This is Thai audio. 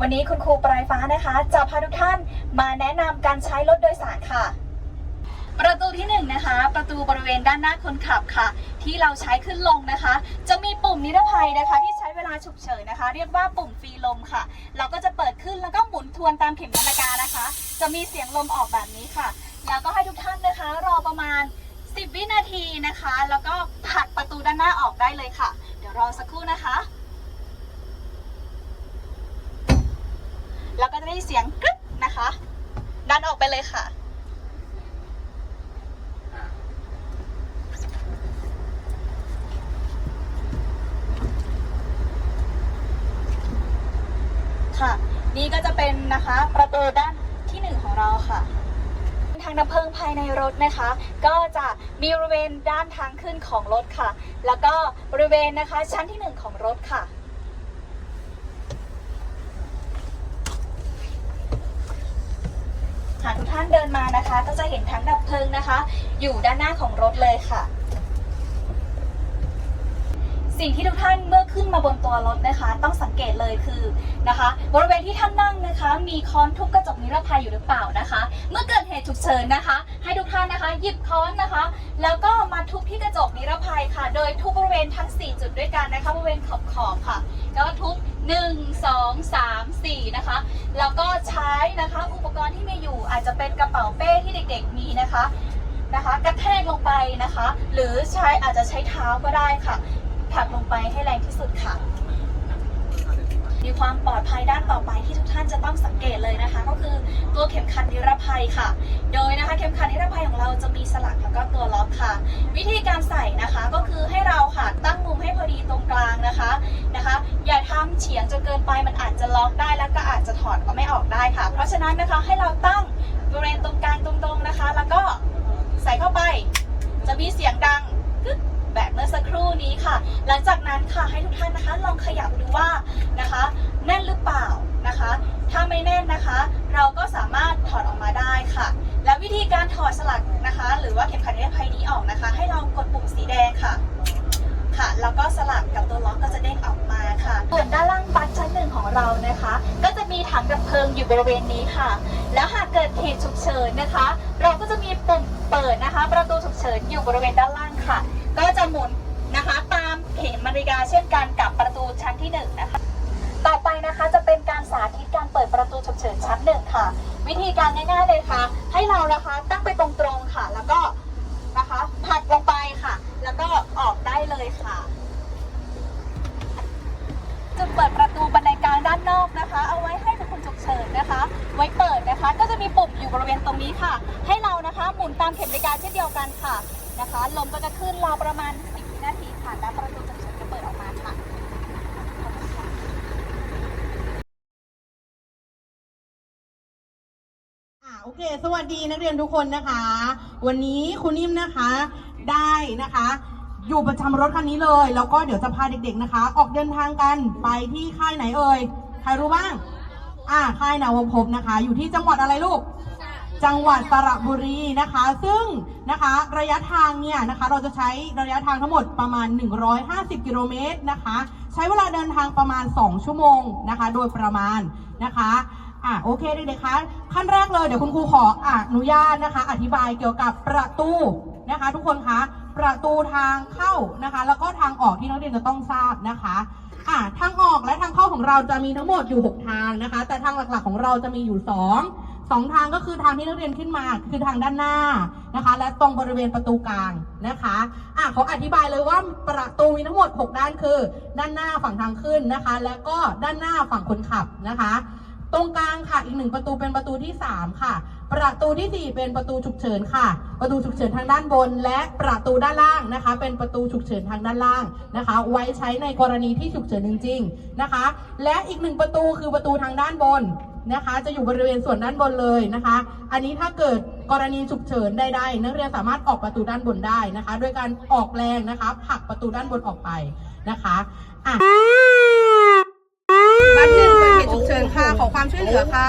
วันนี้คุณครูปลายฟ้านะคะ จะพาทุกท่านมาแนะนำการใช้รถโดยสารค่ะ ประตูที่1นงนะคะ ประตูบริเวณด้านหน้าคนขับค่ะ ที่เราใช้ขึ้นลงนะคะ จะมีปุ่มนิรภัยนะคะ ที่ใช้เวลาฉุกเฉินนะคะ เรียกว่าปุ่มฟรีลมค่ะ เราก็จะเปิดขึ้นแล้วก็หมุนทวนตามเข็มนาฬิกานะคะ จะมีเสียงลมออกแบบนี้ค่ะ แล้วก็ให้ทุกท่านนะคะ รอประมาณ 10 วินาทีนะคะ แล้วก็ผลักประตูด้านหน้าออกได้เลยค่ะ เดี๋ยวรอสักครู่นะคะ แล้วก็จะได้เสียงกรึ๊บนะคะ ดันออกไปเลยค่ะ ค่ะ นี่ก็จะเป็นนะคะประตูด้านที่หนึ่งของเราค่ะทางดับเพลิงภายในรถนะคะ ก็จะมีบริเวณด้านทางขึ้นของรถค่ะ แล้วก็บริเวณนะคะชั้นที่หนึ่งของรถค่ะ หากทุกท่านเดินมานะคะ ก็จะเห็นทั้งดับเพลิงนะคะ อยู่ด้านหน้าของรถเลยค่ะ สิ่งที่ทุกท่านเมื่อขึ้นมาบนตัวรถนะคะ ต้องสังเกตเลยคือนะคะ บริเวณที่ท่านนั่งนะคะ มีค้อนทุบกระจกนิรภัยอยู่หรือเปล่านะคะ เมื่อเกิดเหตุฉุกเฉินนะคะ ให้ทุกท่านนะคะ หยิบค้อนนะคะ แล้วก็มาทุบที่กระจกนิรภัยค่ะ โดยทุบบริเวณทั้ง 4 จุดด้วยกันนะคะบริเวณขอบขอบๆค่ะ แล้วก็ทุบ1 2 3 4นะคะแล้วก็ใช้นะคะอุปกรณ์ ที่มีอยู่อาจจะเป็นกระเป๋าเป้ที่เด็กๆมีนะคะนะคะกระแทกลงไปนะคะ หรือใช้อาจจะใช้เท้าก็ได้ค่ะผลักลงไปให้แรงที่สุดค่ะ มีความปลอดภัยด้านต่อไปที่ทุกท่านจะต้องสังเกตเลยนะคะ ก็คือตัวเข็มขัดนิรภัยค่ะ โดยนะคะเข็มขัดนิรภัยของเราจะมีสลักแล้วก็ตัวล็อกค่ะ วิธีการใส่นะคะก็คือให้เราค่ะตั้งมุมให้พอดีตรงกลางนะคะนะคะ อย่า ทำเฉียงจนเกินไปมันอาจจะล็อกได้แล้วก็อาจจะถอดก็ไม่ออกได้ค่ะ เพราะฉะนั้นนะคะให้เราตั้งบริเวณตรงกลางตรงๆนะคะ แล้วก็ใส่เข้าไป จะมีเสียงดังกึ๊กแบบเมื่อสักครู่นี้ค่ะ หลังจากนั้นค่ะให้ทุกท่านนะคะลองขยับดูว่านะคะ แน่นหรือเปล่านะคะ ถ้าไม่แน่นนะคะ เราก็สามารถถอดออกมาได้ค่ะ และวิธีการถอดสลักนะคะ หรือว่า บริเวณนี้ค่ะ แล้วหากเกิดเหตุฉุกเฉินนะคะ เราก็จะมีปุ่มเปิดนะคะ ประตูฉุกเฉินอยู่บริเวณด้านล่างค่ะ ก็จะหมุนนะคะตามเข็มนาฬิกาเช่นกันกับประตูชั้นที่หนึ่งนะคะต่อไปนะคะจะเป็นการสาธิตการเปิดประตูฉุกเฉินชั้นหนึ่งค่ะ วิธีการง่ายๆเลยค่ะ ให้เรานะคะตั้งไปตรงๆค่ะ แล้วก็นะคะผลักลงไปค่ะ แล้วก็ออกได้เลยค่ะจุดเปิด ไว้เปิดนะคะ ก็จะมีปุ่มอยู่บริเวณตรงนี้ค่ะ ให้เรานะคะหมุนตามเข็มนาฬิกาเช่นเดียวกันค่ะนะคะลมก็จะขึ้นราวประมาณ 10วินาทีค่ะแล้วประตูฉุกเฉินจะเปิดออกมาค่ะอ่าโอเค สวัสดีนักเรียนทุกคนนะคะ วันนี้คุณนิ่มนะคะได้นะคะ อยู่ประจำรถคันนี้เลย แล้วก็เดี๋ยวจะพาเด็กๆนะคะ ออกเดินทางกันไปที่ค่ายไหนเอ่ยใครรู้บ้าง อ่าค่ายนาวภพนะคะ อยู่ที่จังหวัดอะไรลูก จังหวัดสระบุรีนะคะ ซึ่งนะคะระยะทางเนี่ยนะคะ เราจะใช้ระยะทางทั้งหมดประมาณ 150 กิโลเมตรนะคะ ใช้เวลาเดินทางประมาณ 2 ชั่วโมงนะคะ โดยประมาณนะคะอะโอเคเด็กๆคะขั้นแรกเลยเดี๋ยวคุณครูขออนุญาตนะคะ อธิบายเกี่ยวกับประตูนะคะ ทุกคนคะประตูทางเข้านะคะ แล้วก็ทางออกที่นักเรียนจะต้องทราบนะคะ อะทางออกและทางเข้าของเราจะมีทั้งหมดอยู่ 6 ทางนะคะ แต่ทางหลักๆของเราจะมีอยู่2สองทางก็คือทางที่นักเรียนขึ้นมาคือทางด้านหน้านะคะ และตรงบริเวณประตูกลางนะคะอะขออธิบายเลยว่าประตูมีทั้งหมด 6 ด้านคือ ด้านหน้าฝั่งทางขึ้นนะคะ และก็ด้านหน้าฝั่งคนขับนะคะ ตรงกลางค่ะอีกหนึ่งประตูเป็นประตูที่ 3 ค่ะ ประตูที่ 4 เป็นประตูฉุกเฉินค่ะ ประตูฉุกเฉินทางด้านบน และประตูด้านล่างนะคะ เป็นประตูฉุกเฉินทางด้านล่างนะคะ ไว้ใช้ในกรณีที่ฉุกเฉินจริง ๆนะคะ และอีกหนึ่งประตูคือประตูทางด้านบนนะคะ จะอยู่บริเวณส่วนด้านบนเลยนะคะ อันนี้ถ้าเกิดกรณีฉุกเฉินใดๆนักเรียนสามารถออกประตูด้านบนได้นะคะ ด้วยการออกแรงนะคะผลักประตูด้านบนออกไปนะคะอะบัตรหนึ่งเกิดเหตุฉุกเฉินค่ะขอความช่วยเหลือค่ะ